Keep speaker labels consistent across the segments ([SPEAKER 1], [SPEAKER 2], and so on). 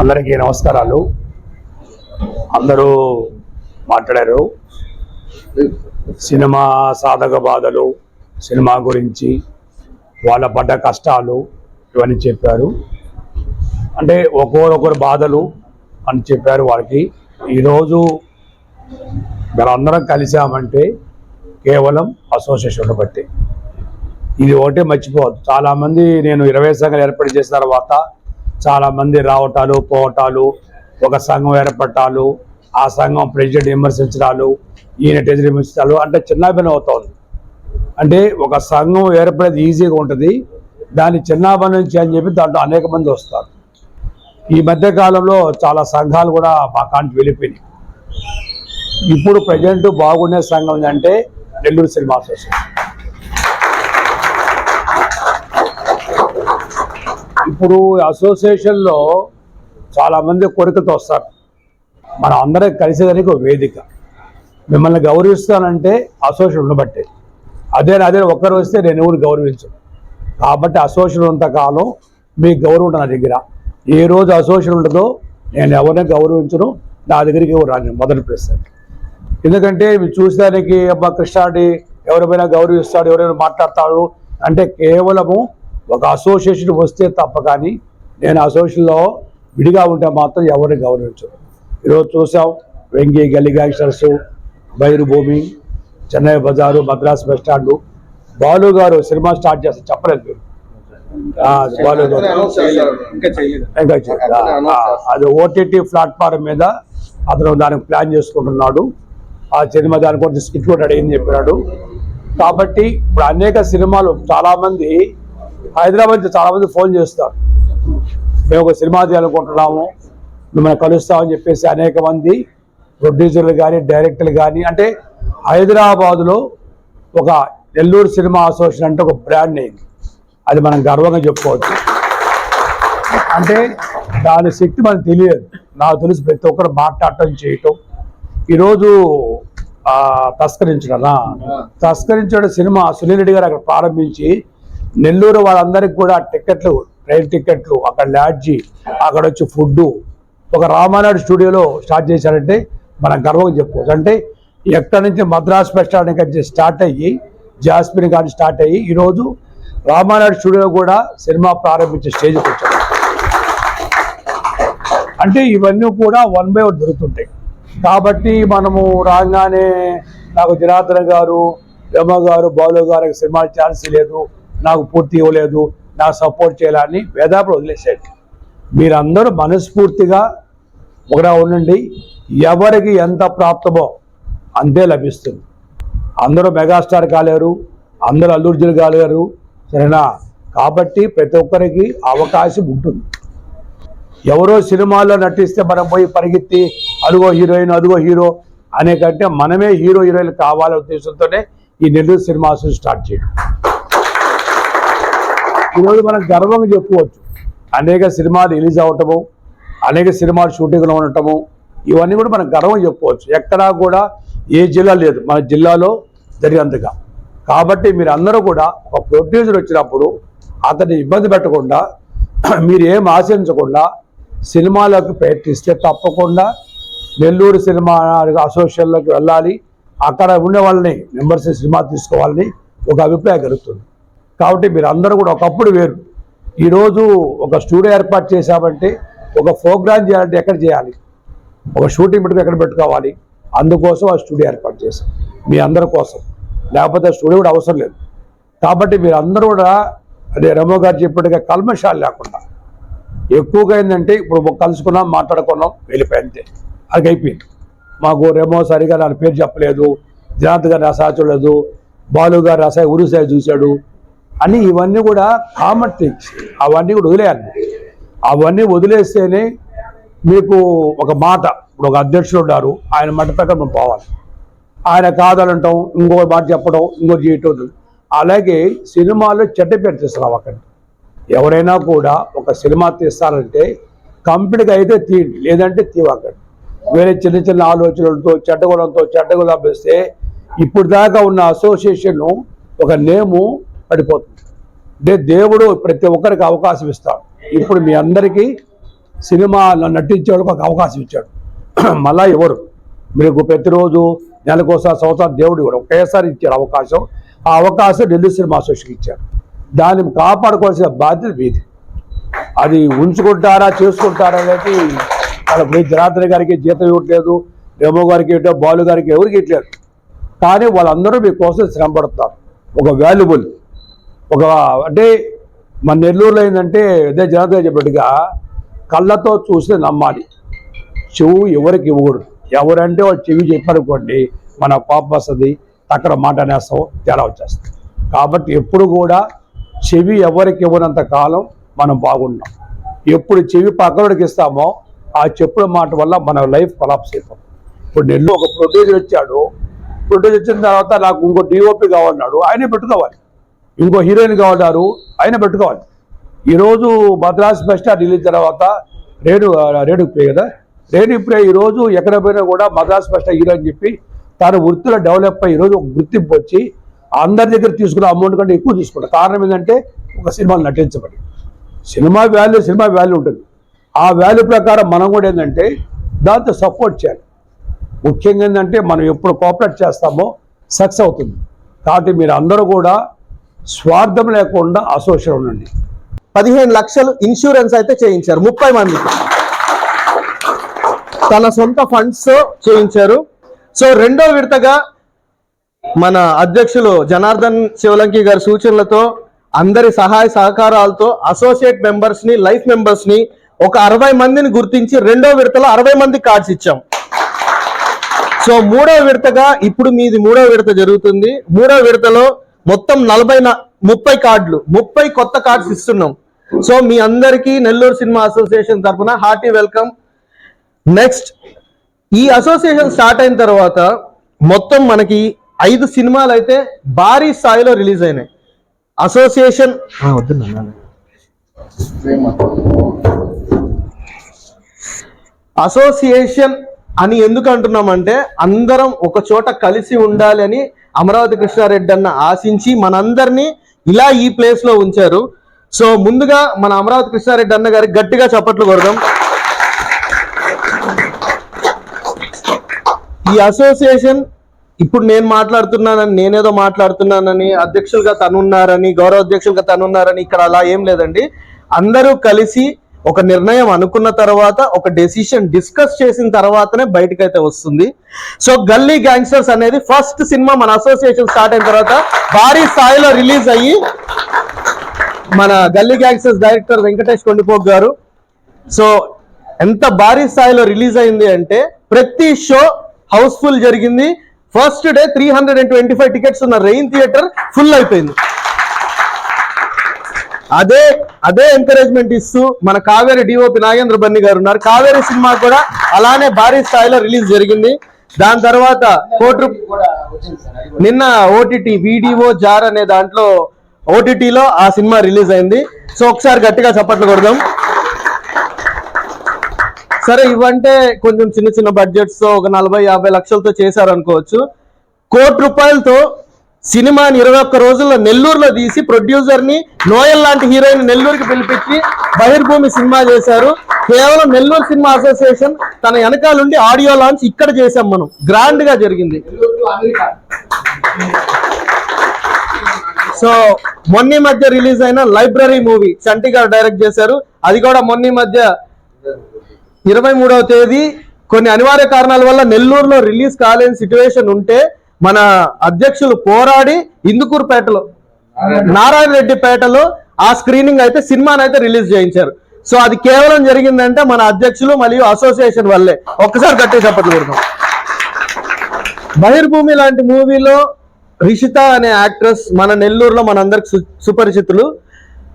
[SPEAKER 1] అందరికీ నమస్కారాలు. అందరూ మాట్లాడారు. సినిమా సాధక బాధలు సినిమా గురించి వాళ్ళ పడ్డ కష్టాలు ఇవన్నీ చెప్పారు. అంటే ఒక్కొక్కరు బాధలు అని చెప్పారు వాళ్ళకి. ఈరోజు మనందరం కలిసామంటే కేవలం అసోసియేషన్ బట్టి. ఇది ఒకటే మర్చిపోవద్దు. చాలామంది నేను ఇరవై సంఘాలు ఏర్పాటు చేసిన తర్వాత చాలా మంది రావటాలు పోవటాలు ఒక సంఘం ఏర్పడటాలు ఆ సంఘం ప్రెసిడెంట్ విమర్శించడాలు ఈయన టెజర్ విమర్శించాలు అంటే చిన్నాభిన్నం అవుతుంది. అంటే ఒక సంఘం ఏర్పడేది ఈజీగా ఉంటుంది దాన్ని చిన్నాభిన్నం చేయని చెప్పి దాంట్లో అనేక మంది వస్తారు. ఈ మధ్య కాలంలో చాలా సంఘాలు కూడా మా కాంటి వెళ్ళిపోయినాయి. ఇప్పుడు ప్రజెంట్ బాగుండే సంఘం అంటే నెల్లూరు సినిమా అసోసియేషన్. ఇప్పుడు అసోసియేషన్లో చాలామంది కోరికతో వస్తారు. మనం అందరం కలిసేదానికి ఒక వేదిక. మిమ్మల్ని గౌరవిస్తానంటే అసోసియేషన్ ఉండబట్టే. అదే అదే ఒక్కరు వస్తే నేను ఎవరు గౌరవించను. కాబట్టి అసోసియేషన్ ఉన్నంత కాలం మీ గౌరవం ఉంటుంది నా దగ్గర. ఏ రోజు అసోసియేషన్ ఉంటుందో నేను ఎవరిని గౌరవించను నా దగ్గరికి ఎవరు రాని మొదటి ప్రశ్న. ఎందుకంటే చూసేదానికి అబ్బా కృష్ణాడి ఎవరిపైనా గౌరవిస్తాడు ఎవరైనా మాట్లాడతాడు అంటే కేవలము ఒక అసోసియేషన్ వస్తే తప్ప కానీ నేను అసోసియేషన్లో విడిగా ఉంటే మాత్రం ఎవరిని గౌరవించను. ఈరోజు చూసాం వెంగి గల్లీ గ్యాంగ్స్టర్స్ భూమి చెన్నై బజారు మద్రాస్ బస్ స్టాండ్ బాలు గారు సినిమా స్టార్ట్ చేస్తారు చెప్పలేదు మీరు. బాలు గారు.
[SPEAKER 2] ఇంకా
[SPEAKER 1] అది ఓటీటీ ప్లాట్ఫామ్ మీద అతను దానికి ప్లాన్ చేసుకుంటున్నాడు. ఆ సినిమా దాని కొంచెం స్కిట్ కూడా రెడీ అయింది చెప్పాడు కాబట్టి ఇప్పుడు అనేక సినిమాలు చాలా మంది హైదరాబాద్ నుంచి చాలా మంది ఫోన్ చేస్తారు మేము ఒక సినిమా తీయాలనుకుంటున్నాము. మిమ్మల్ని కలుస్తామని చెప్పేసి అనేక మంది ప్రొడ్యూసర్లు కానీ డైరెక్టర్లు కానీ అంటే హైదరాబాదులో ఒక నెల్లూరు సినిమా అసోసియేషన్ అంటే ఒక బ్రాండ్ అయింది అది మనం గర్వంగా చెప్పుకోవచ్చు. అంటే దాని శక్తి మనకు తెలియదు. నాకు తెలుసు ప్రతి ఒక్కరు మాట్లాడటం చేయటం. ఈరోజు తస్కరించడనా తస్కరించడం సినిమా సునీల్ రెడ్డి గారు అక్కడ ప్రారంభించి నెల్లూరు వాళ్ళందరికీ కూడా టికెట్లు రైలు టికెట్లు అక్కడ లాడ్జి అక్కడ వచ్చి ఫుడ్డు. ఒక రామానాయుడు స్టూడియోలో స్టార్ట్ చేశారంటే మనం గర్వంగా చెప్పుకోవచ్చు. అంటే ఎక్కడి నుంచి మద్రాస్ బస్ స్టాండ్ స్టార్ట్ అయ్యి జాస్మిన్ గారి స్టార్ట్ అయ్యి ఈరోజు రామానాయుడు స్టూడియో కూడా సినిమా ప్రారంభించే స్టేజ్కి వచ్చారు. అంటే ఇవన్నీ కూడా వన్ బై వన్ దొరుకుతుంటాయి కాబట్టి మనము రాగానే నాకు జనార్దన్ గారు రమ గారు బాలు గారు సినిమా ఛాన్స్ లేదు. నాకు పూర్తి ఇవ్వలేదు నాకు సపోర్ట్ చేయాలని వేదాపులు వదిలేసేది మీరందరూ మనస్ఫూర్తిగా ఒకరా ఉండండి ఎవరికి ఎంత ప్రాప్తమో అంతే లభిస్తుంది. అందరూ మెగాస్టార్ కాలేరు అందరూ అల్లూర్జులు కాలేరు సరేనా? కాబట్టి ప్రతి ఒక్కరికి అవకాశం ఉంటుంది. ఎవరో సినిమాల్లో నటిస్తే మనం పోయి పరిగెత్తి అదిగో హీరోయిన్ అదుగో హీరో అనే కంటే మనమే హీరో హీరోయిన్ కావాలనే ఉద్దేశంతోనే ఈ నెల్లూరు సినిమాస్ స్టార్ట్ చేయడం. ఈరోజు మనం గర్వంగా చెప్పుకోవచ్చు. అనేక సినిమాలు రిలీజ్ అవ్వటము అనేక సినిమాలు షూటింగ్లో ఉండటము ఇవన్నీ కూడా మనం గర్వంగా చెప్పుకోవచ్చు. ఎక్కడా కూడా ఏ జిల్లా లేదు. మన జిల్లాలో జరిగినంతగా కాబట్టి మీరు అందరూ కూడా ఒక ప్రొడ్యూసర్ వచ్చినప్పుడు అతన్ని ఇబ్బంది పెట్టకుండా మీరు ఏం ఆశించకుండా సినిమాలకు ప్రయత్నిస్తే తప్పకుండా నెల్లూరు సినిమా అసోసియేషన్లోకి వెళ్ళాలి. అక్కడ ఉండే వాళ్ళని మెంబర్స్ సినిమా తీసుకోవాలని ఒక అభిప్రాయం కలుగుతుంది. కాబట్టి మీరు అందరూ కూడా ఒకప్పుడు వేరు. ఈరోజు ఒక స్టూడియో ఏర్పాటు చేశామంటే ఒక ప్రోగ్రామ్ చేయాలంటే ఎక్కడ చేయాలి? ఒక షూటింగ్ పెట్టుకు ఎక్కడ పెట్టుకోవాలి? అందుకోసం ఆ స్టూడియో ఏర్పాటు చేశాం. మీ అందరి కోసం. లేకపోతే స్టూడియో కూడా అవసరం లేదు. కాబట్టి మీరు అందరూ కూడా అదే రమో గారు చెప్పినట్టుగా కల్మషాలు లేకుండా ఎక్కువగా ఏంటంటే ఇప్పుడు కలుసుకున్నాం మాట్లాడుకున్నాం వెళ్ళిపోయి అంతే. అది అయిపోయింది. మాకు రెమో సరిగా నా పేరు చెప్పలేదు జనార్ద్ గారు రసా చూడలేదు బాలు గారు రసా ఉరుసాయి చూశాడు. అని ఇవన్నీ కూడా కామన్ థింగ్స్ అవన్నీ కూడా వదిలేయాలి. అవన్నీ వదిలేస్తేనే మీకు ఒక మాట ఇప్పుడు ఒక అధ్యక్షుడు ఉన్నారు ఆయన మాట ప్రకారం మనం పోవాలి. ఆయన కాదనంటాం ఇంకో మాట చెప్పడం ఇంకో చేయటం అలాగే సినిమాలో చెడ్డ పేరు తీసుకురావు అక్కడ ఎవరైనా కూడా ఒక సినిమా తీస్తారంటే కంపెనీకి అయితే తీయండి లేదంటే తీవాకండి వేరే చిన్న చిన్న ఆలోచనలతో చెడ్డగుణంతో చెడ్డగుణం వేస్తే ఇప్పుడు దాకా ఉన్న అసోసియేషన్ ఒక నేము పడిపోతుంది. అంటే దేవుడు ప్రతి ఒక్కరికి అవకాశం ఇస్తాడు. ఇప్పుడు మీ అందరికీ సినిమాలో నటించేవాళ్ళకి ఒక అవకాశం ఇచ్చాడు. మళ్ళా ఎవరు? మీకు ప్రతిరోజు నెలకోసారి సంవత్సరం దేవుడు కూడా ఒకేసారి ఇచ్చాడు అవకాశం ఆ అవకాశం ఢిల్లీ సినిమా అసోసియేషన్కి ఇచ్చాడు. దాన్ని కాపాడుకోవాల్సిన బాధ్యత మీది. అది ఉంచుకుంటారా చేసుకుంటారా అనేది వాళ్ళ మీ జనార్దన్ గారికి జీతం ఇవ్వట్లేదు రేమో గారికి ఇవ్వటో బాలు గారికి ఎవరికి ఇవ్వట్లేదు. కానీ వాళ్ళందరూ మీకోసం శ్రమ పడతారు. ఒక వాల్యుబుల్ ఒక అంటే మన నెల్లూరులో ఏంటంటే అదే జనార్దన్ చెప్పినట్టుగా కళ్ళతో చూస్తే నమ్మాలి. చెవు ఎవరికి ఇవ్వకూడదు. ఎవరంటే వాళ్ళు చెవి చెప్పారనుకోండి మన పాప వస్తుంది అక్కడ మాట అనేస్తాం తేడా వచ్చేస్తుంది. కాబట్టి ఎప్పుడు కూడా చెవి ఎవరికి ఇవ్వనంత కాలం మనం బాగున్నాం ఎప్పుడు చెవి పక్కనోడికి ఇస్తామో ఆ చెప్పుడు మాట వల్ల మన లైఫ్ కొలాప్స్ అయిపోతుంది. ఇప్పుడు నెల్లూరు ఒక ప్రొడ్యూసర్ వచ్చాడు. ప్రొడ్యూసర్ వచ్చిన తర్వాత నాకు ఇంకో డిఓపి కావాలన్నాడు. ఆయనే పెట్టుకోవాలి. ఇంకో హీరోయిన్ కావాలారు ఆయన పెట్టుకోవాలి. ఈరోజు మద్రాస్ బెస్ట్ రిలీజ్ తర్వాత రేణు రేణుకి ప్రియ కదా? రేణు ప్రియ ఈరోజు ఎక్కడ పోయినా కూడా మద్రాస్ బెస్ట్ హీరో అని చెప్పి తన వృత్తిలో డెవలప్ అయ్యి ఈరోజు ఒక గుర్తింపు వచ్చి అందరి దగ్గర తీసుకున్న అమౌంట్ కంటే ఎక్కువ తీసుకుంటారు కారణం ఏంటంటే ఒక సినిమాలు నటించబడి. సినిమా వాల్యూ సినిమా వాల్యూ ఉంటుంది. ఆ వాల్యూ ప్రకారం మనం కూడా ఏంటంటే దాంతో సపోర్ట్ చేయాలి. ముఖ్యంగా ఏంటంటే మనం ఎప్పుడు కోఆపరేట్ చేస్తామో సక్సెస్ అవుతుంది. కాబట్టి మీరు అందరూ కూడా స్వార్థం లేకుండా అసోసియేషన్ ఉండండి.
[SPEAKER 2] పదిహేను లక్షలు ఇన్సూరెన్స్ అయితే చేయించారు ముప్పై మందికి. తన సొంత ఫండ్స్ చేయించారు. సో రెండో విడతగా మన అధ్యక్షులు జనార్దన్ శివలంకి గారి సూచనలతో అందరి సహాయ సహకారాలతో అసోసియేట్ మెంబర్స్ని లైఫ్ మెంబర్స్ని ఒక అరవై మందిని గుర్తించి రెండో విడతలో అరవై మంది కార్డ్స్ ఇచ్చాం. సో మూడో విడతగా ఇప్పుడు మీది మూడో విడత జరుగుతుంది. మూడో విడతలో మొత్తం నలభై న- ముప్పై కార్డులు. ముప్పై కొత్త కార్డ్స్ ఇస్తున్నాం. సో మీ అందరికీ నెల్లూరు సినిమా అసోసియేషన్ తరఫున హార్టీ వెల్కమ్. నెక్స్ట్ ఈ అసోసియేషన్ స్టార్ట్ అయిన తర్వాత మొత్తం మనకి ఐదు సినిమాలు అయితే భారీ స్థాయిలో రిలీజ్ అయినాయి. అసోసియేషన్ అసోసియేషన్ అని ఎందుకు అంటున్నామంటే అందరం ఒక చోట కలిసి ఉండాలి అని అమరావతి కృష్ణారెడ్డి అన్న ఆశించి మనందరినీ ఇలా ఈ ప్లేస్లో ఉంచారు. సో ముందుగా మన అమరావతి కృష్ణారెడ్డి అన్న గారికి గట్టిగా చప్పట్లు కొడదాం. ఈ అసోసియేషన్ ఇప్పుడు నేను మాట్లాడుతున్నానని నేనేదో మాట్లాడుతున్నానని అధ్యక్షులుగా తనున్నారని గౌరవ అధ్యక్షులుగా తనున్నారని ఇక్కడ అలా ఏం లేదండి. అందరూ కలిసి ఒక నిర్ణయం అనుకున్న తర్వాత ఒక డెసిషన్ డిస్కస్ చేసిన తర్వాతనే బయటకైతే వస్తుంది. సో గల్లీ గ్యాంగ్స్టర్స్ అనేది ఫస్ట్ సినిమా మన అసోసియేషన్ స్టార్ట్ అయిన తర్వాత భారీ స్థాయిలో రిలీజ్ అయ్యి మన Galli gangsters director Venkatesh Kondipok garu. So ఎంత భారీ స్థాయిలో రిలీజ్ అయింది అంటే ప్రతి షో హౌస్ఫుల్ జరిగింది. First day three hundred and twenty five tickets ఉన్న రెయిన్ థియేటర్ ఫుల్ అయిపోయింది. అదే అదే ఎంకరేజ్మెంట్ ఇస్తూ మన కావేరి డిఓపి నాగేంద్ర బన్ని గారు ఉన్నారు. కావేరి సినిమా కూడా అలానే భారీ స్థాయిలో రిలీజ్ జరిగింది. దాని తర్వాత కోటి రూప- నిన్న ఓటీటీ వీడియో జార్ అనే దాంట్లో ఓటీటీలో ఆ సినిమా రిలీజ్ అయింది. సో ఒకసారి గట్టిగా చప్పట్లు కొడదాం. సరే ఇవంటే కొంచెం చిన్న చిన్న బడ్జెట్స్తో ఒక నలభై యాభై లక్షలతో చేశారు అనుకోవచ్చు కోటి రూపాయలతో సినిమాని ఇరవై ఒక్క రోజుల్లో నెల్లూరులో తీసి ప్రొడ్యూసర్ని నోయల్ లాంటి హీరోయిన్ నెల్లూరుకి పిలిపించి బహిర్భూమి సినిమా చేశారు. కేవలం నెల్లూరు సినిమా అసోసియేషన్ తన వెనకాలండి ఆడియో లాంచ్ ఇక్కడ చేశాం మనం. గ్రాండ్గా జరిగింది. సో మొన్న మధ్య రిలీజ్ అయిన లైబ్రరీ మూవీ చంటి గారు డైరెక్ట్ చేశారు. అది కూడా మొన్న మధ్య ఇరవై మూడవ తేదీ. కొన్ని అనివార్య కారణాల వల్ల నెల్లూరులో రిలీజ్ కాలేని సిచ్యువేషన్ ఉంటే మన అధ్యక్షులు పోరాడి ఇందుకూరుపేటలో నారాయణ రెడ్డి పేటలో ఆ స్క్రీనింగ్ అయితే సినిమాని అయితే రిలీజ్ చేయించారు. సో అది కేవలం జరిగిందంటే మన అధ్యక్షులు మరియు అసోసియేషన్ వల్లే. ఒక్కసారి గట్టి చెప్పట్లు కొడతాం బహిర్భూమి లాంటి మూవీలో రిషిత అనే యాక్ట్రెస్ మన నెల్లూరులో మనందరికి అందరికి సుపరిచితులు.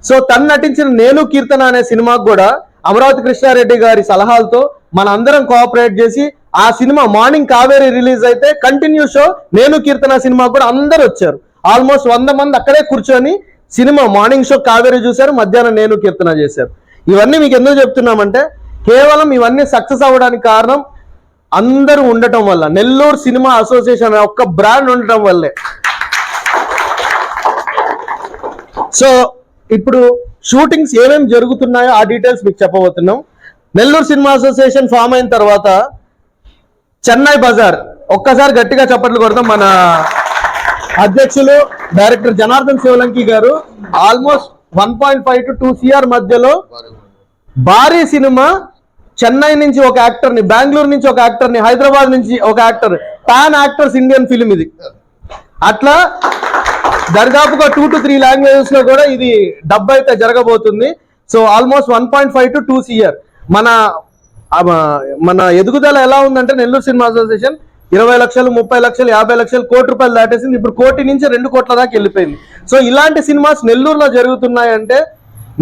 [SPEAKER 2] సో తను నటించిన నేను కీర్తన అనే సినిమాకు కూడా అమరావతి కృష్ణారెడ్డి గారి సలహాలతో మన అందరం కోఆపరేట్ చేసి ఆ సినిమా మార్నింగ్ కావేరి రిలీజ్ అయితే కంటిన్యూ షో నేను కీర్తన సినిమా కూడా అందరు వచ్చారు. ఆల్మోస్ట్ వంద మంది అక్కడే కూర్చొని సినిమా మార్నింగ్ షో కావేరి చూశారు మధ్యాహ్నం నేను కీర్తన చేశారు. ఇవన్నీ మీకు ఎందుకు చెప్తున్నామంటే కేవలం ఇవన్నీ సక్సెస్ అవ్వడానికి కారణం అందరూ ఉండటం వల్ల నెల్లూరు సినిమా అసోసియేషన్ అనే ఒక్క బ్రాండ్ ఉండటం వల్లే. సో ఇప్పుడు షూటింగ్స్ ఏమేమి జరుగుతున్నాయో ఆ డీటెయిల్స్ మీకు చెప్పబోతున్నాం. నెల్లూరు సినిమా అసోసియేషన్ ఫామ్ అయిన తర్వాత చెన్నై బజార్. ఒక్కసారి గట్టిగా చప్పట్లు కొడతాం మన అధ్యక్షులు డైరెక్టర్ జనార్దన్ శివలంకి గారు. Almost one point five to two CR మధ్యలో భారీ సినిమా. చెన్నై నుంచి ఒక యాక్టర్ని బెంగళూరు నుంచి ఒక యాక్టర్ని హైదరాబాద్ నుంచి ఒక actor pan actors Indian film ఇది. అట్లా దరిదాపుగా టూ టు త్రీ లాంగ్వేజెస్లో కూడా ఇది డబ్బు అయితే జరగబోతుంది. So almost one point five to two CR. మన మన ఎదుగుదల ఎలా ఉందంటే నెల్లూరు సినిమా అసోసియేషన్ ఇరవై లక్షలు ముప్పై లక్షలు యాభై లక్షలు కోటి రూపాయలు దాటేసింది. ఇప్పుడు కోటి నుంచి రెండు కోట్ల దాకా వెళ్ళిపోయింది. సో ఇలాంటి సినిమాస్ నెల్లూరులో జరుగుతున్నాయంటే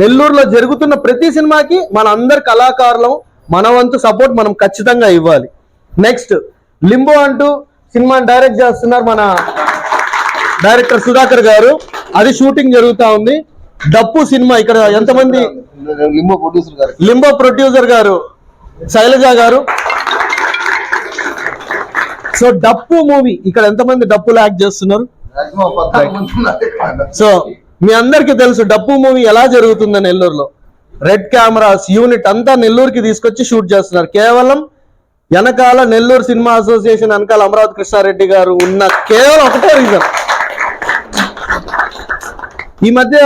[SPEAKER 2] నెల్లూరులో జరుగుతున్న ప్రతి సినిమాకి మన అందరి కళాకారులం మన వంతు సపోర్ట్ మనం ఖచ్చితంగా ఇవ్వాలి. నెక్స్ట్ లింబో అంటూ సినిమాని డైరెక్ట్ చేస్తున్నారు మన డైరెక్టర్ సుధాకర్ గారు. అది షూటింగ్ జరుగుతా ఉంది. డప్పు సినిమా ఇక్కడ ఎంతమంది?
[SPEAKER 3] లింబో ప్రొడ్యూసర్ గారు.
[SPEAKER 2] లింబో ప్రొడ్యూసర్ గారు. శైలజ గారు. సో డప్పు మూవీ ఇక్కడ ఎంతమంది డప్పులు యాక్ట్ చేస్తున్నారు? సో మీ అందరికీ తెలుసు డప్పు మూవీ ఎలా జరుగుతుందో నెల్లూరులో. రెడ్ కెమెరాస్ యూనిట్ అంతా నెల్లూరుకి తీసుకొచ్చి షూట్ చేస్తున్నారు. కేవలం వెనకాల నెల్లూరు సినిమా అసోసియేషన్ వెనకాల అమరావతి కృష్ణారెడ్డి గారు ఉన్న కేవలం ఒకటే రీజన్ ఈ మధ్య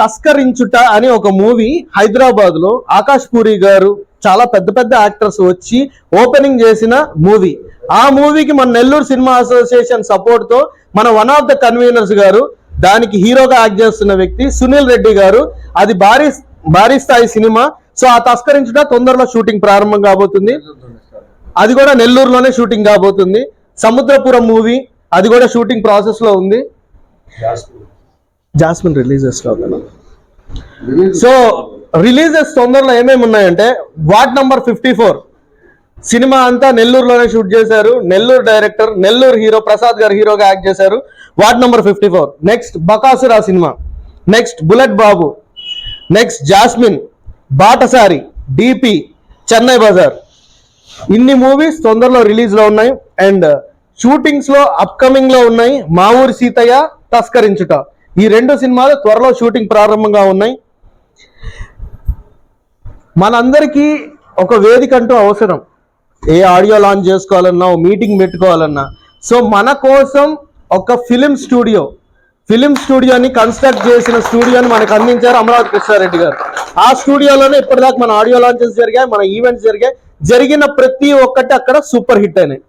[SPEAKER 2] తస్కరించుట అని ఒక మూవీ హైదరాబాద్లో ఆకాష్ పూరి గారు చాలా పెద్ద పెద్ద యాక్టర్స్ వచ్చి ఓపెనింగ్ చేసిన మూవీ. ఆ మూవీకి మన నెల్లూరు సినిమా అసోసియేషన్ సపోర్ట్తో మన వన్ ఆఫ్ ద కన్వీనర్స్ గారు దానికి హీరోగా యాక్ట్ చేస్తున్న వ్యక్తి సునీల్ రెడ్డి గారు అది భారీ భారీ స్థాయి సినిమా. సో ఆ తస్కరించుట తొందరలో షూటింగ్ ప్రారంభం కాబోతుంది. అది కూడా నెల్లూరులోనే షూటింగ్ కాబోతుంది. సముద్రపురం మూవీ అది కూడా షూటింగ్ ప్రాసెస్లో ఉంది. జాస్మిన్.
[SPEAKER 3] రిలీజెస్లో
[SPEAKER 2] సో రిలీజెస్ తొందరలో ఏమేమి ఉన్నాయంటే ward number fifty four. Cinema అంతా నెల్లూరులోనే షూట్ చేశారు. నెల్లూరు డైరెక్టర్ నెల్లూరు హీరో ప్రసాద్ గారు హీరోగా యాక్ట్ చేశారు. Ward number fifty four. Next Bakasura cinema. Next bullet Babu. Next jasmine Batasari DP Chennai Bazaar. ఇన్ని మూవీస్ తొందరలో రిలీజ్లో ఉన్నాయి. అండ్ షూటింగ్స్లో అప్కమింగ్లో ఉన్నాయి. మా ఊరి సీతయ్య తస్కరించుట. ఈ రెండు సినిమాలు త్వరలో షూటింగ్ ప్రారంభంగా ఉన్నాయి. మనందరికీ ఒక వేదిక అంటూ అవసరం. ఏ ఆడియో లాంచ్ చేసుకోవాలన్నా ఓ మీటింగ్ పెట్టుకోవాలన్నా. సో మన కోసం ఒక ఫిలిం స్టూడియో. ఫిలిం స్టూడియోని కన్స్ట్రక్ట్ చేసిన స్టూడియోని మనకు అందించారు అమరావతి కృష్ణారెడ్డి గారు. ఆ స్టూడియోలోనే ఇప్పటిదాకా మన ఆడియో లాంచెస్ జరిగాయి మన ఈవెంట్స్ జరిగాయి. జరిగిన ప్రతి ఒక్కటి అక్కడ సూపర్ హిట్ అయినాయి.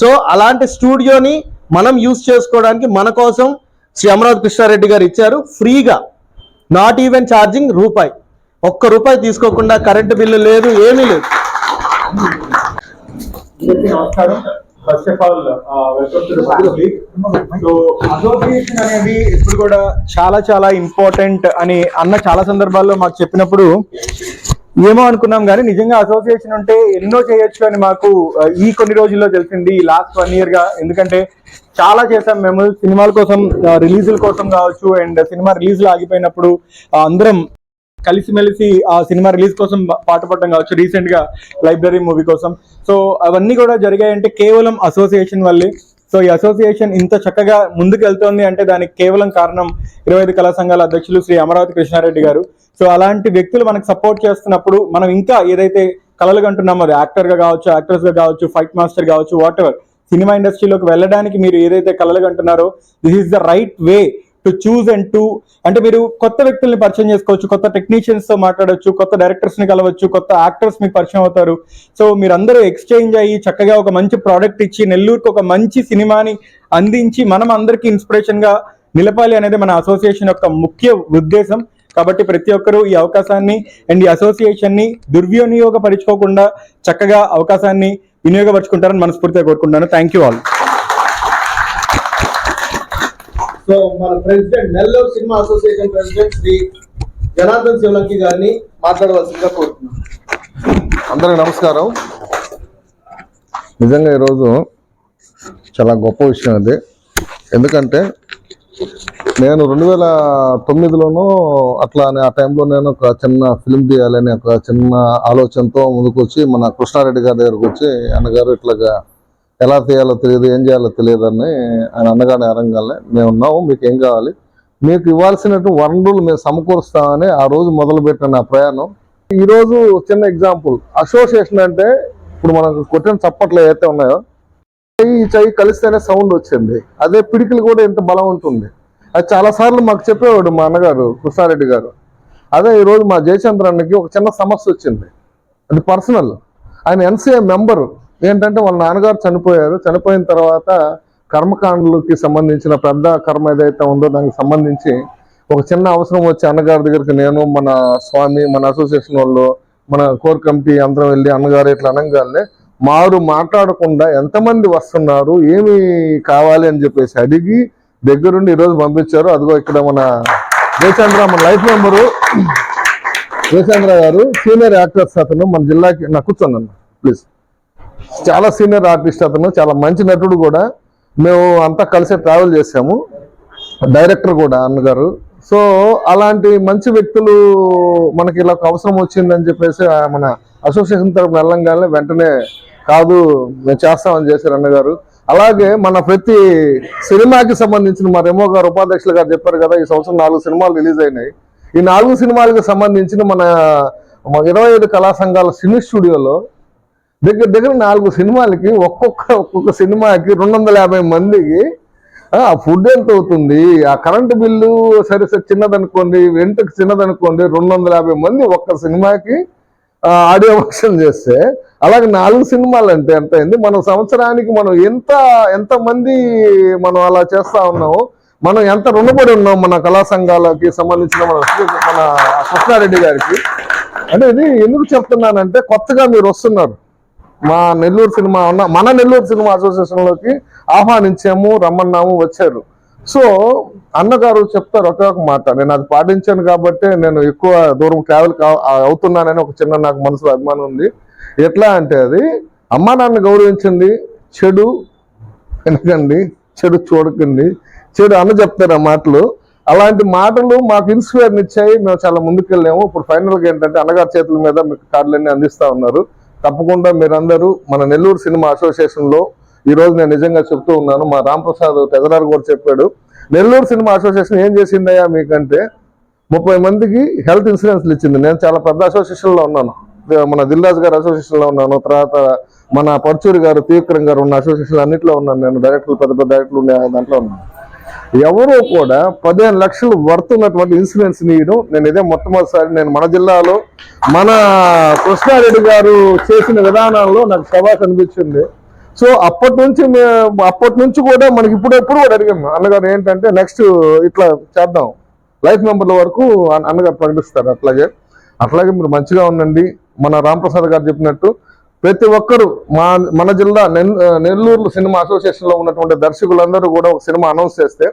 [SPEAKER 2] సో అలాంటి స్టూడియోని మనం యూస్ చేసుకోవడానికి మన కోసం శ్రీ అమరావతి కృష్ణారెడ్డి గారు ఇచ్చారు. ఫ్రీగా. నాట్ ఈవెన్ ఛార్జింగ్ రూపాయి. ఒక్క రూపాయి తీసుకోకుండా కరెంటు బిల్లు లేదు ఏమీ లేదు.
[SPEAKER 4] నమస్కారం. First of all welcome to so association అనేది ఇప్పుడు కూడా చాలా చాలా ఇంపార్టెంట్ అని అన్న చాలా సందర్భాల్లో మాకు చెప్పినప్పుడు ఏమో అనుకున్నాం కానీ నిజంగా అసోసియేషన్ ఉంటే ఎన్నో చేయొచ్చు అని మాకు ఈ కొన్ని రోజుల్లో తెలిసింది ఈ లాస్ట్ వన్ ఇయర్గా. ఎందుకంటే చాలా చేసాం మేము. సినిమాల కోసం రిలీజుల కోసం కావచ్చు అండ్ సినిమా రిలీజ్లు ఆగిపోయినప్పుడు అందరం కలిసిమెలిసి ఆ సినిమా రిలీజ్ కోసం పాటుపడడం కావచ్చు రీసెంట్గా లైబ్రరీ మూవీ కోసం. సో అవన్నీ కూడా జరిగాయంటే కేవలం అసోసియేషన్ వల్లే. సో ఈ అసోసియేషన్ ఇంత చక్కగా ముందుకు వెళ్తోంది అంటే దానికి కేవలం కారణం ఇరవై ఐదు కళా సంఘాల అధ్యక్షులు శ్రీ అమరావతి కృష్ణారెడ్డి గారు. సో అలాంటి వ్యక్తులు మనకు సపోర్ట్ చేస్తున్నప్పుడు మనం ఇంకా ఏదైతే కళలు కంటున్నామో అది యాక్టర్గా కావచ్చు యాక్ట్రెస్గా కావచ్చు ఫైట్ మాస్టర్ కావచ్చు వాట్ ఎవర్ సినిమా ఇండస్ట్రీలోకి వెళ్ళడానికి మీరు ఏదైతే కళలు కంటున్నారో this is the right way to choose and to అంటే మీరు కొత్త వ్యక్తుల్ని పరిచయం చేసుకోవచ్చు కొత్త టెక్నీషియన్స్తో మాట్లాడొచ్చు కొత్త డైరెక్టర్స్ని కలవచ్చు కొత్త యాక్టర్స్ మీకు పరిచయం అవుతారు. సో మీరందరూ ఎక్స్చేంజ్ అయ్యి చక్కగా ఒక మంచి ప్రోడక్ట్ ఇచ్చి నెల్లూరుకి ఒక మంచి సినిమాని అందించి మనం అందరికీ ఇన్స్పిరేషన్గా నిలపాలి అనేది మన అసోసియేషన్ యొక్క ముఖ్య ఉద్దేశం. కాబట్టి ప్రతి ఒక్కరూ ఈ అవకాశాన్ని అండ్ ఈ అసోసియేషన్ని దుర్వినియోగపరచుకోకుండా చక్కగా అవకాశాన్ని వినియోగపరుచుకుంటారని మనస్ఫూర్తిగా కోరుకుంటున్నాను. థ్యాంక్ యూ ఆల్
[SPEAKER 2] సో మన president Nellore cinema association president Shri Janardhan Sivalanki గారిని మాట్లాడవలసిందిగా కోరుతున్నాను
[SPEAKER 3] అందరికి నమస్కారం. నిజంగా ఈరోజు చాలా గొప్ప విషయం అది. ఎందుకంటే నేను రెండు వేల తొమ్మిదిలోనూ అట్లా ఆ టైంలో నేను ఒక చిన్న ఫిల్మ్ తీయాలని ఒక చిన్న ఆలోచనతో ముందుకు వచ్చి మన కృష్ణారెడ్డి గారి దగ్గరకు వచ్చి అన్నగారు ఇట్లాగా ఎలా తీయాలో తెలియదు ఏం చేయాలో తెలియదు అని ఆయన అన్నగారిని అరంగానే మేము ఉన్నాము మీకు ఏం కావాలి? మీకు ఇవ్వాల్సినట్టు వనరులు మేము సమకూరుస్తామని ఆ రోజు మొదలుపెట్టిన నా ప్రయాణం. ఈరోజు చిన్న ఎగ్జాంపుల్ అసోసియేషన్ అంటే ఇప్పుడు మనం కొట్టిన చప్పట్లు ఏవైతే ఉన్నాయో ఈ చెయ్యి కలిస్తేనే సౌండ్ వచ్చింది. అదే పిడికిలు కూడా ఎంత బలం ఉంటుంది. అది చాలా సార్లు మాకు చెప్పేవాడు మా అన్నగారు కృష్ణారెడ్డి గారు. అదే ఈరోజు మా జయచంద్రానికి ఒక చిన్న సమస్య వచ్చింది. అది పర్సనల్ ఆయన ఎన్సీఏ మెంబరు ఏంటంటే వాళ్ళ నాన్నగారు చనిపోయారు. చనిపోయిన తర్వాత కర్మకాండలకి సంబంధించిన పెద్ద కర్మ ఏదైతే ఉందో దానికి సంబంధించి ఒక చిన్న అవసరం వచ్చి అన్నగారి దగ్గరికి నేను మన స్వామి మన అసోసియేషన్ వాళ్ళు మన కోర్ కమిటీ అందరం వెళ్ళి అన్నగారు ఇట్లా అనగానే మారు మాట్లాడకుండా ఎంతమంది వస్తున్నారు ఏమి కావాలి అని చెప్పేసి అడిగి దగ్గరుండి ఈరోజు పంపించారు. అదిగో ఇక్కడ మన జయచంద్ర మన లైఫ్ మెంబరు జయచంద్ర గారు సీనియర్ యాక్టర్స్ అతను మన జిల్లాకి నా కూర్చోండి ప్లీజ్. చాలా సీనియర్ ఆర్టిస్ట్ అతను చాలా మంచి నటుడు కూడా. మేము అంతా కలిసి ట్రావెల్ చేసాము డైరెక్టర్ కూడా అన్నగారు. సో అలాంటి మంచి వ్యక్తులు మనకి ఇలా ఒక అవసరం వచ్చిందని చెప్పేసి మన అసోసియేషన్ తరపున వెళ్ళంగానే వెంటనే కాదు మేము చేస్తామని చేశారు అన్నగారు. అలాగే మన ప్రతి సినిమాకి సంబంధించిన మా రెమో గారు ఉపాధ్యక్షులు గారు చెప్పారు కదా ఈ సంవత్సరం నాలుగు సినిమాలు రిలీజ్ అయినాయి. ఈ నాలుగు సినిమాలకు సంబంధించిన మన మన ఇరవై ఐదు కళా సంఘాల సినీ స్టూడియోలో దగ్గర దగ్గర నాలుగు సినిమాలకి ఒక్కొక్క ఒక్కొక్క సినిమాకి రెండు వందల యాభై మందికి ఆ ఫుడ్ ఎంత అవుతుంది? ఆ కరెంటు బిల్లు సరే సరే చిన్నదనుకోండి రెంట్కి చిన్నదనుకోండి రెండు వందల యాభై మంది ఒక్క సినిమాకి ఆడియో వర్షన్ చేస్తే అలాగే నాలుగు సినిమాలు అంటే ఎంత అయింది? మనం సంవత్సరానికి మనం ఎంత ఎంతమంది మనం అలా చేస్తా ఉన్నాము మనం ఎంత రుణపడి ఉన్నాం మన కళా సంఘాలకి సంబంధించిన మన మన కృష్ణారెడ్డి గారికి. అంటే ఇది ఎందుకు చెప్తున్నానంటే కొత్తగా మీరు వస్తున్నారు. మా నెల్లూరు సినిమా ఉన్న మన నెల్లూరు సినిమా అసోసియేషన్లోకి ఆహ్వానించాము రమ్మన్నాము వచ్చారు. సో అన్నగారు చెప్తారు ఒకే ఒక మాట నేను అది పాటించాను కాబట్టి నేను ఎక్కువ దూరం ట్రావెల్ అవుతున్నానని ఒక చిన్న నాకు మనసులో అభిమానం ఉంది. ఎట్లా అంటే అది అమ్మా నాన్న గౌరవించండి చెడు వినకండి చెడు చూడకండి చెడు అన్న చెప్తారు ఆ మాటలు. అలాంటి మాటలు మాకు ఇన్స్పైర్ ఇచ్చాయి మేము చాలా ముందుకెళ్ళాము. ఇప్పుడు ఫైనల్గా ఏంటంటే అన్నగారి చేతుల మీద మీకు కార్డులన్నీ అందిస్తా ఉన్నారు. తప్పకుండా మీరందరూ మన నెల్లూరు సినిమా అసోసియేషన్లో ఈరోజు ఈ రోజు నేను నిజంగా చెప్తూ ఉన్నాను. మా రాంప్రసాద్ టెజరార్ కూడా చెప్పాడు. నెల్లూరు సినిమా అసోసియేషన్ ఏం చేసిందయ్యా మీకంటే ముప్పై మందికి హెల్త్ ఇన్సూరెన్స్లు ఇచ్చింది. నేను చాలా పెద్ద అసోసియేషన్లో ఉన్నాను. మన దిల్రాజ్ గారు అసోసియేషన్లో ఉన్నాను. తర్వాత మన పర్చూరి గారు తీవ్రం గారు ఉన్న అసోసియేషన్ అన్నింటిలో ఉన్నాను. నేను డైరెక్టర్లు పెద్ద పెద్ద డైరెక్టర్లు ఉండే దాంట్లో ఉన్నాను. ఎవరో కూడా పదిహేను లక్షలు వర్త్ ఉన్నటువంటి ఇన్సూరెన్స్ నీయడం నేను ఇదే మొట్టమొదటిసారి నేను మన జిల్లాలో మన కృష్ణారెడ్డి గారు చేసిన విధానాల్లో నాకు సభా కనిపించింది సో అప్పటి నుంచి అప్పటి నుంచి కూడా మనకి ఇప్పుడు ఎప్పుడు కూడా అడిగాము అన్నగారు ఏంటంటే నెక్స్ట్ ఇట్లా చేద్దాం లైఫ్ మెంబర్ల వరకు అన్నగారు ప్రకటిస్తారు అట్లాగే అట్లాగే మీరు మంచిగా ఉండండి. మన రామప్రసాద్ గారు చెప్పినట్టు ప్రతి ఒక్కరు మా మన జిల్లా నెల్ నెల్లూరు సినిమా అసోసియేషన్లో ఉన్నటువంటి దర్శకులందరూ కూడా ఒక సినిమా అనౌన్స్ చేస్తే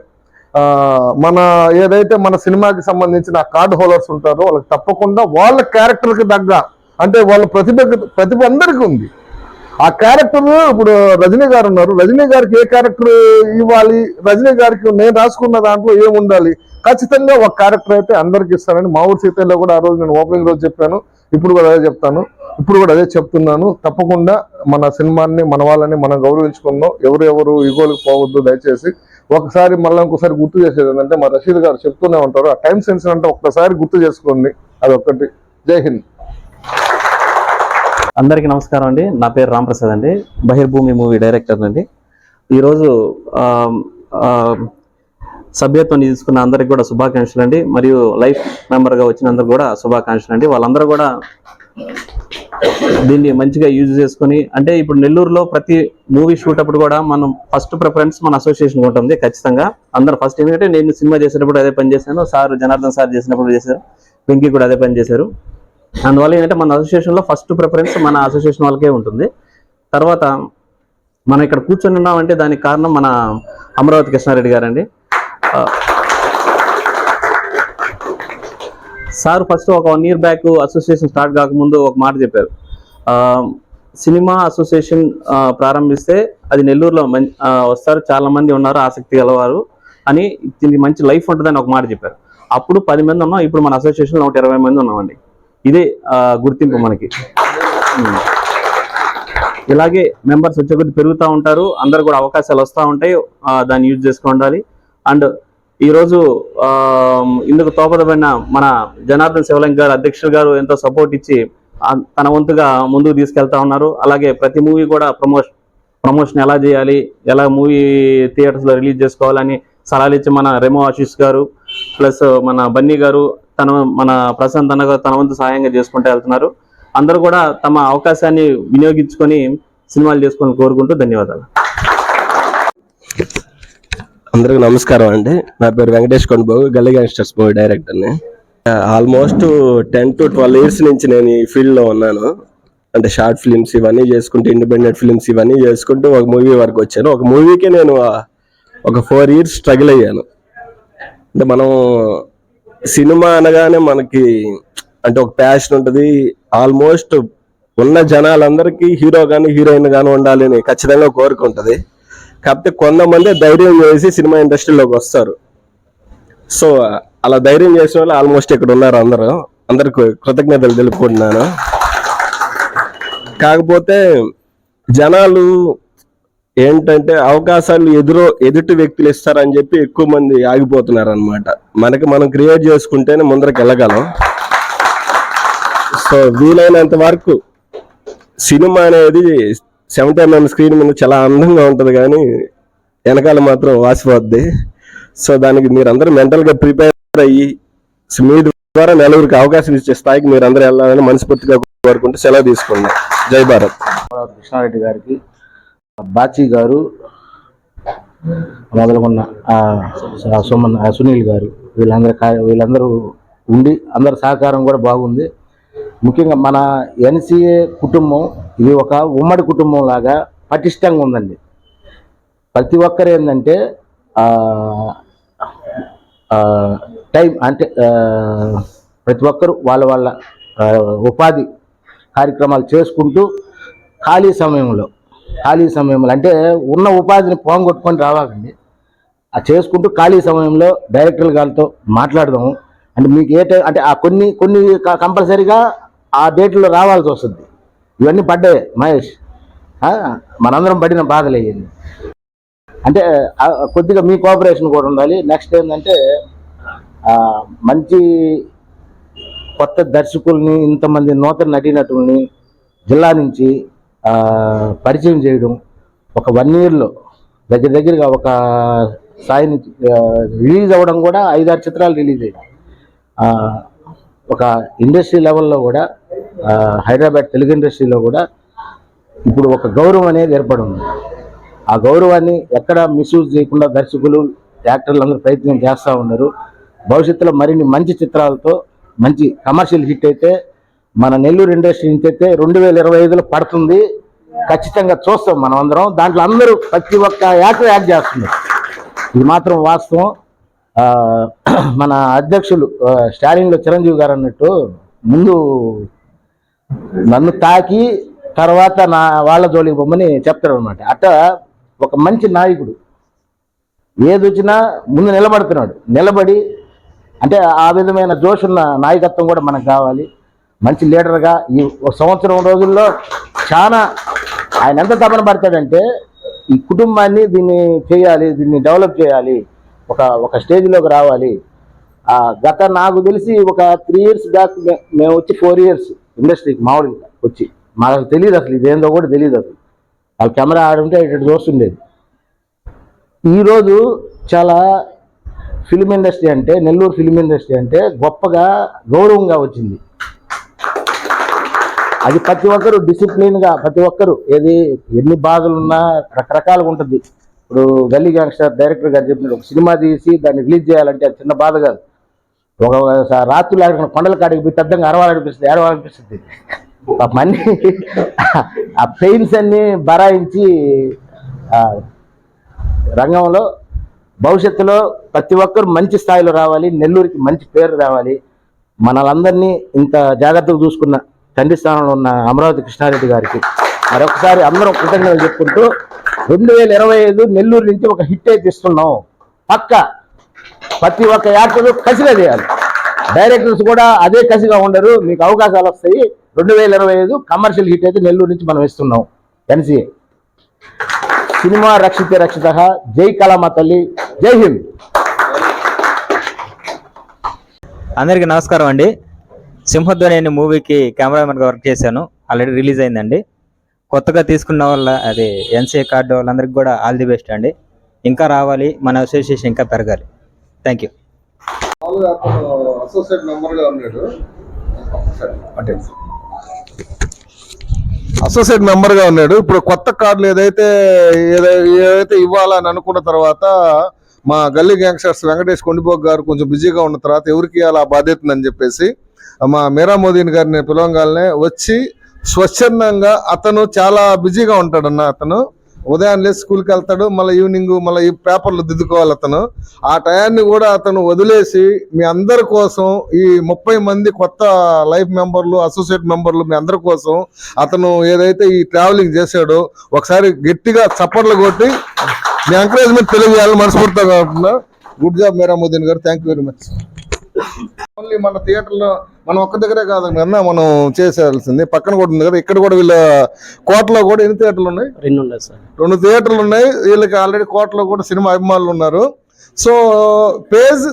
[SPEAKER 3] మన ఏదైతే మన సినిమాకి సంబంధించిన కార్డ్ హోల్డర్స్ ఉంటారో వాళ్ళకి తప్పకుండా వాళ్ళ క్యారెక్టర్కి తగ్గ అంటే వాళ్ళ ప్రతిభ ప్రతిభ అందరికీ ఉంది. ఆ క్యారెక్టర్ ఇప్పుడు రజనీ గారు ఉన్నారు. రజనీ గారికి ఏ క్యారెక్టర్ ఇవ్వాలి? రజనీ గారికి నేను రాసుకున్న దాంట్లో ఏముండాలి ఖచ్చితంగా ఒక క్యారెక్టర్ అయితే అందరికి ఇస్తానని మా ఊరు సీతల్లో కూడా ఆ రోజు నేను ఓపెనింగ్ రోజు చెప్పాను. ఇప్పుడు కూడా అదే చెప్తాను. ఇప్పుడు కూడా అదే చెప్తున్నాను. తప్పకుండా మన సినిమాని మన వాళ్ళని మనం గౌరవించుకుందాం. ఎవరెవరు ఇగోలకు పోవద్దు దయచేసి. ఒకసారి మళ్ళీ ఇంకోసారి గుర్తు చేసేది ఏంటంటే మా రషీద్ గారు చెప్తూనే ఉంటారు. ఆ టైం సెన్స్ అంటే ఒక్కసారి గుర్తు చేసుకోండి. అది ఒక్కటి జై హింద్.
[SPEAKER 5] అందరికీ నమస్కారం అండి. నా పేరు రాంప్రసాద్ అండి. బహిర్భూమి మూవీ డైరెక్టర్ అండి. ఈరోజు సభ్యత్వం తీసుకున్న అందరికి కూడా శుభాకాంక్షలు అండి. మరియు లైఫ్ మెంబర్గా వచ్చినందుకు కూడా శుభాకాంక్షలు అండి. వాళ్ళందరూ కూడా దీన్ని మంచిగా యూజ్ చేసుకొని అంటే ఇప్పుడు నెల్లూరులో ప్రతి మూవీ షూట్ అప్పుడు కూడా మనం ఫస్ట్ ప్రిఫరెన్స్ మన అసోసియేషన్ ఉంటుంది ఖచ్చితంగా. అందరూ ఫస్ట్ ఎందుకంటే నేను సినిమా చేసేటప్పుడు అదే పని చేశాను సార్ జనార్దన్ సార్ చేసినప్పుడు చేశారు వెంకీ కూడా అదే పని చేశారు. అందువల్ల ఏంటంటే మన అసోసియేషన్లో ఫస్ట్ ప్రిఫరెన్స్ మన అసోసియేషన్ వాళ్ళకే ఉంటుంది. తర్వాత మనం ఇక్కడ కూర్చొని ఉన్నామంటే దానికి కారణం మన అమరావతి కృష్ణారెడ్డి గారండి. సార్ ఫస్ట్ ఒక one year back association start కాకముందు ఒక మాట చెప్పారు. సినిమా అసోసియేషన్ ప్రారంభిస్తే అది నెల్లూరులో మం- వస్తారు. చాలా మంది ఉన్నారు ఆసక్తి గలవారు అని దీనికి మంచి లైఫ్ ఉంటుందని ఒక మాట చెప్పారు. అప్పుడు పది మంది ఉన్నాం ఇప్పుడు మన అసోసియేషన్లో ఒకటి ఇరవై మంది ఉన్నామండి. ఇదే గుర్తింపు మనకి. ఉమ్. ఇలాగే మెంబర్స్ వచ్చే కొద్ది పెరుగుతూ ఉంటారు. అందరు కూడా అవకాశాలు వస్తూ ఉంటాయి. దాన్ని యూజ్ చేసుకో ఉండాలి. అండ్ ఈ రోజు ఆ, ఇందుకు తోపదమైన మన జనార్దన్ శివలింగ్ గారు అధ్యక్షులు గారు ఎంతో సపోర్ట్ ఇచ్చి తన వంతుగా ముందుకు తీసుకెళ్తా ఉన్నారు. అలాగే ప్రతి మూవీ కూడా ప్రమోషన్ ప్రమోషన్ ఎలా చేయాలి ఎలా మూవీ థియేటర్స్లో రిలీజ్ చేసుకోవాలని సలహాలు ఇచ్చి మన రెమో ఆశీష్ గారు ప్లస్ మన బన్నీ గారు తన మన ప్రశాంత్ అన్న తన వంతు సహాయంగా చేసుకుంటూ వెళ్తున్నారు. అందరూ కూడా తమ అవకాశాన్ని వినియోగించుకొని సినిమాలు చేసుకొని కోరుకుంటూ ధన్యవాదాలు.
[SPEAKER 6] అందరికి నమస్కారం అండి. నా పేరు వెంకటేష్ కొండబాబు గల్లీ గ్యాంగ్స్టర్స్ మూవీ డైరెక్టర్ని almost ten to twelve years నుంచి నేను ఈ ఫీల్డ్లో ఉన్నాను. అంటే షార్ట్ ఫిల్మ్స్ ఇవన్నీ చేసుకుంటూ ఇండిపెండెంట్ ఫిలిమ్స్ ఇవన్నీ చేసుకుంటూ ఒక మూవీ వరకు వచ్చాను. ఒక మూవీకి నేను ఒక ఫోర్ ఇయర్స్ స్ట్రగుల్ అయ్యాను. అంటే మనం సినిమా అనగానే మనకి అంటే ఒక ప్యాషన్ ఉంటుంది. ఆల్మోస్ట్ ఉన్న జనాలందరికీ హీరో కానీ హీరోయిన్ కానీ ఉండాలని ఖచ్చితంగా కోరిక ఉంటుంది. కాకపోతే కొంతమంది ధైర్యం చేసి సినిమా ఇండస్ట్రీలోకి వస్తారు. సో అలా ధైర్యం చేసిన వాళ్ళు ఆల్మోస్ట్ ఇక్కడ ఉన్నారు అందరూ. అందరికి కృతజ్ఞతలు తెలుపుకుంటున్నాను. కాకపోతే జనాలు ఏంటంటే అవకాశాలు ఎదురు ఎదుటి వ్యక్తులు ఇస్తారని చెప్పి ఎక్కువ మంది ఆగిపోతున్నారు అనమాట మనకి మనం క్రియేట్ చేసుకుంటేనే ముందరకు వెళ్ళగలం. సో వీలైనంత వరకు సినిమా అనేది సెవెంటీ ఎంఎం స్క్రీన్ మీద చాలా అందంగా ఉంటుంది కానీ వెనకాల మాత్రం వాసిపోద్ది సో దానికి మీరందరూ మెంటల్గా ప్రిపేర్ అయ్యి మీ ద్వారా నలుగురికి అవకాశం ఇచ్చే స్థాయికి మీరు అందరూ వెళ్ళాలని మనస్ఫూర్తిగా కోరుకుంటూ సెలవు తీసుకున్నాం జై భారత్.
[SPEAKER 7] కృష్ణారెడ్డి గారికి బాచి గారు మొదలుకున్న సుమన్ సునీల్ గారు వీళ్ళందరూ వీళ్ళందరూ ఉండి అందరి సహకారం కూడా బాగుంది. ముఖ్యంగా మన ఎన్సీఏ కుటుంబం ఇది ఒక ఉమ్మడి కుటుంబం లాగా పటిష్టంగా ఉందండి. ప్రతి ఒక్కరు ఏంటంటే టైం అంటే ప్రతి ఒక్కరు వాళ్ళ వాళ్ళ ఉపాధి కార్యక్రమాలు చేసుకుంటూ ఖాళీ సమయంలో ఖాళీ సమయంలో అంటే ఉన్న ఉపాధిని పోంగొట్టుకొని రావాలండి. ఆ చేసుకుంటూ ఖాళీ సమయంలో డైరెక్టర్ గారితో మాట్లాడదాము. అంటే మీకు ఏ టైం అంటే ఆ కొన్ని కొన్ని కంపల్సరీగా ఆ డేట్లో రావాల్సి వస్తుంది. ఇవన్నీ పడ్డాయి మహేష్. మనందరం పడిన బాధలు అయ్యింది అంటే కొద్దిగా మీ కోఆపరేషన్ కూడా ఉండాలి. నెక్స్ట్ ఏంటంటే మంచి కొత్త దర్శకుల్ని ఇంతమంది నూతన నటీనటుల్ని జిల్లా నుంచి పరిచయం చేయడం ఒక వన్ ఇయర్లో దగ్గర దగ్గరగా ఒక సాయిని రిలీజ్ అవ్వడం కూడా ఐదారు చిత్రాలు రిలీజ్ అయ్యాయి ఒక ఇండస్ట్రీ లెవెల్లో కూడా హైదరాబాద్ తెలుగు ఇండస్ట్రీలో కూడా ఇప్పుడు ఒక గౌరవం అనేది ఏర్పడింది ఆ గౌరవాన్ని ఎక్కడ మిస్యూజ్ చేయకుండా దర్శకులు యాక్టర్లు అందరూ ప్రయత్నం చేస్తూ ఉన్నారు. భవిష్యత్తులో మరిన్ని మంచి చిత్రాలతో మంచి కమర్షియల్ హిట్ అయితే మన నెల్లూరు ఇండస్ట్రీ నుంచి అయితే రెండు వేల ఇరవై ఐదులో పడుతుంది. ఖచ్చితంగా చూస్తాం మనం అందరం. దాంట్లో అందరూ ప్రతి ఒక్క యాక్టర్ యాక్ట్ చేస్తున్నారు. ఇది మాత్రం వాస్తవం. మన అధ్యక్షులు స్టాలిన్లో చిరంజీవి గారు అన్నట్టు ముందు నన్ను తాకి తర్వాత నా వాళ్ళ జోలికి బొమ్మని చెప్తాడు అనమాట అట్ట ఒక మంచి నాయకుడు ఏది వచ్చినా ముందు నిలబడుతున్నాడు. నిలబడి అంటే ఆ విధమైన జోష్ ఉన్న నాయకత్వం కూడా మనకు కావాలి. మంచి లీడర్గా ఈ ఒక సంవత్సరం రోజుల్లో చాలా ఆయన ఎంత తపన పడతాడంటే ఈ కుటుంబాన్ని దీన్ని చేయాలి దీన్ని డెవలప్ చేయాలి ఒక ఒక స్టేజ్లోకి రావాలి. ఆ గత నాకు తెలిసి ఒక త్రీ ఇయర్స్ బ్యాక్ మేము వచ్చి ఫోర్ ఇయర్స్ ఇండస్ట్రీకి మామూలుగా వచ్చి. మాకు తెలియదు అసలు ఇదేందో కూడా తెలియదు అసలు. వాళ్ళ కెమెరా ఆడుంటే ఇటు చూస్తుండేది. ఈరోజు చాలా ఫిలిం ఇండస్ట్రీ అంటే నెల్లూరు ఫిలిం ఇండస్ట్రీ అంటే గొప్పగా గౌరవంగా వచ్చింది. అది ప్రతి ఒక్కరు డిసిప్లిన్గా ప్రతి ఒక్కరు ఏది ఎన్ని బాధలు ఉన్నా రకరకాలుగా ఉంటుంది. ఇప్పుడు గల్లీ గ్యాంగ్స్టర్ డైరెక్టర్ గారు చెప్పినట్టు ఒక సినిమా తీసి దాన్ని రిలీజ్ చేయాలంటే అది చిన్న బాధ కాదు. ఒక రాత్రులు ఆడుకున్న కొండల కాడికి పోయి పెద్దగా అరవాలనిపిస్తుంది ఏడవాలనిపిస్తుంది మన్ని ఆ పెయిన్స్ అన్ని బరాయించి రంగంలో భవిష్యత్తులో ప్రతి ఒక్కరు మంచి స్థాయిలో రావాలి నెల్లూరుకి మంచి పేరు రావాలి. మనలందరినీ ఇంత జాగ్రత్తగా చూసుకున్న తండ్రి స్థానంలో ఉన్న అమరావతి కృష్ణారెడ్డి గారికి మరొకసారి అందరం కృతజ్ఞతలు చెప్పుకుంటూ రెండు వేల ఇరవై ఐదు నెల్లూరు నుంచి ఒక హిట్ అయితే ఇస్తున్నాం. పక్క ప్రతి ఒక్క యాక్టర్ కసిగా చేయాలి. డైరెక్టర్స్ కూడా అదే కసిగా ఉండరు. మీకు అవకాశాలు వస్తాయి. రెండు వేల ఇరవై ఐదు కమర్షియల్ హిట్ అయితే నెల్లూరు నుంచి మనం ఇస్తున్నాం. ఎన్సీఏ. సినిమా రక్షిత రక్షిత. జై కళామా తల్లి. జై హింద్.
[SPEAKER 8] అందరికీ నమస్కారం అండి. సింహధ్వని అనే మూవీకి కెమెరామెన్గా వర్క్ చేశాను. ఆల్రెడీ రిలీజ్ అయిందండి. కొత్తగా తీసుకున్న వాళ్ళ అది ఎన్సీఏ కార్డు వాళ్ళందరికీ కూడా ఆల్ ది బెస్ట్ అండి. ఇంకా రావాలి మన అసోసియేషన్ ఇంకా పెరగాలి. Thank you.
[SPEAKER 3] అసోసియేట్ మెంబర్గా ఉన్నాడు. అసోసియేట్ మెంబర్గా ఉన్నాడు. ఇప్పుడు కొత్త కార్డులు ఏదైతే ఏదై- ఏదైతే ఇవ్వాలని అనుకున్న తర్వాత మా గల్లీ గ్యాంగ్స్టర్స్ వెంకటేష్ కొండిపోగ్ గారు కొంచెం బిజీగా ఉన్న తర్వాత ఎవరికి ఇవ్వాలి ఆ బాధ్యత అని చెప్పేసి మా మీరా మోదీని గారిని పిలవగానే వచ్చి స్వచ్ఛందంగా అతను చాలా బిజీగా ఉంటాడన్న అతను. ఉదయం లేచి స్కూల్కి వెళ్తాడు మళ్ళీ ఈవినింగ్ మళ్ళీ ఈ పేపర్లు దిద్దుకోవాలి అతను. ఆ టయాన్ని కూడా అతను వదిలేసి మీ అందరి కోసం ఈ ముప్పై మంది కొత్త లైఫ్ మెంబర్లు అసోసియేట్ మెంబర్లు మీ అందరి కోసం అతను ఏదైతే ఈ ట్రావెలింగ్ చేశాడో ఒకసారి గట్టిగా చప్పట్లు కొట్టి మీ ఎంకరేజ్మెంట్ తెలియజేయాలని మనస్ఫూర్తిగా అంటున్నా గుడ్ జాబ్ మేరా మోదీన్ గారు. Thank you very much only మన థియేటర్లో మనం ఒక్క దగ్గరే కాదు కన్నా మనం చేసేయాల్సింది. పక్కన కూడా ఉంది కదా ఇక్కడ కూడా వీళ్ళ కోటలో కూడా ఎన్ని థియేటర్లు ఉన్నాయి?
[SPEAKER 5] రెండు ఉండదు సార్.
[SPEAKER 3] రెండు థియేటర్లు ఉన్నాయి. వీళ్ళకి ఆల్రెడీ కోటలో కూడా సినిమా అభిమానులు ఉన్నారు. సో పేజ్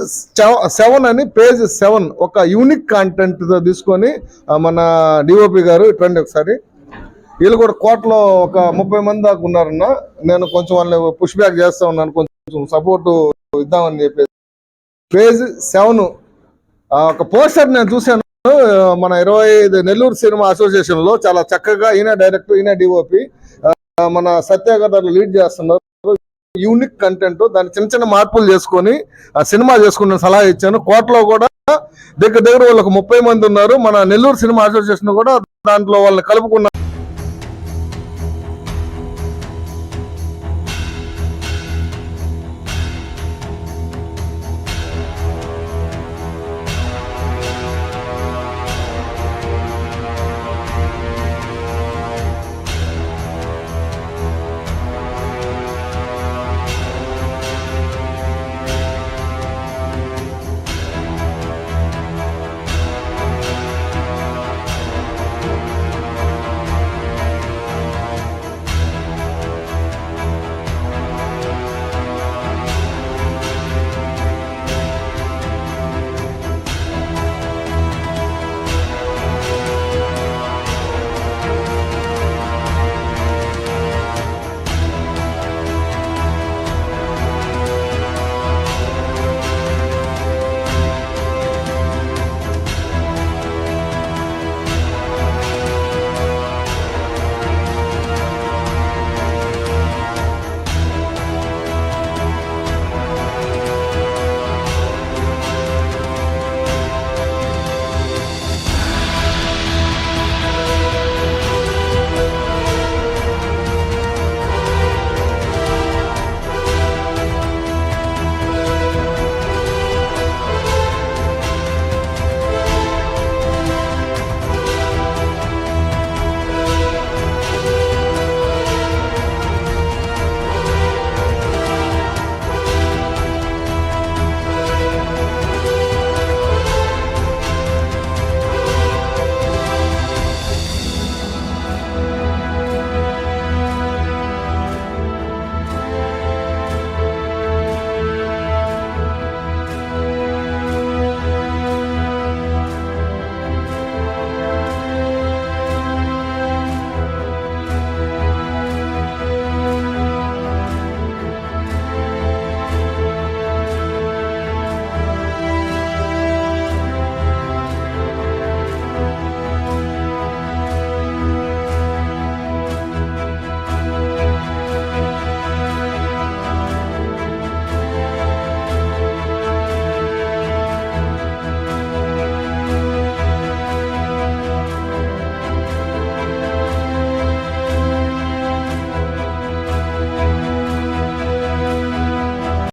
[SPEAKER 3] సెవెన్ అని పేజ్ సెవెన్ ఒక యూనిక్ కాంటెంట్ తీసుకొని మన డిఓపి గారు ఇట్రండి ఒకసారి. వీళ్ళు కూడా కోటలో ఒక ముప్పై మంది దాకా ఉన్నారన్న. నేను కొంచెం వాళ్ళని పుష్ బ్యాక్ చేస్తా ఉన్నాను. కొంచెం సపోర్ట్ ఇద్దామని చెప్పేసి. పేజ్ సెవెన్ ఒక పోస్టర్ నేను చూశాను. మన ఇరవై ఐదు నెల్లూరు సినిమా అసోసియేషన్లో చాలా చక్కగా ఈయన డైరెక్టర్ ఈయన డిఓపి మన సత్యాగర్ లీడ్ చేస్తున్నారు. యూనిక్ కంటెంట్ దాన్ని చిన్న చిన్న మార్పులు చేసుకొని ఆ సినిమా చేసుకున్న సలహా ఇచ్చాను. కోటలో కూడా దగ్గర దగ్గర వాళ్ళకి ముప్పై మంది ఉన్నారు. మన నెల్లూరు సినిమా అసోసియేషన్ కూడా దాంట్లో వాళ్ళని కలుపుకున్నారు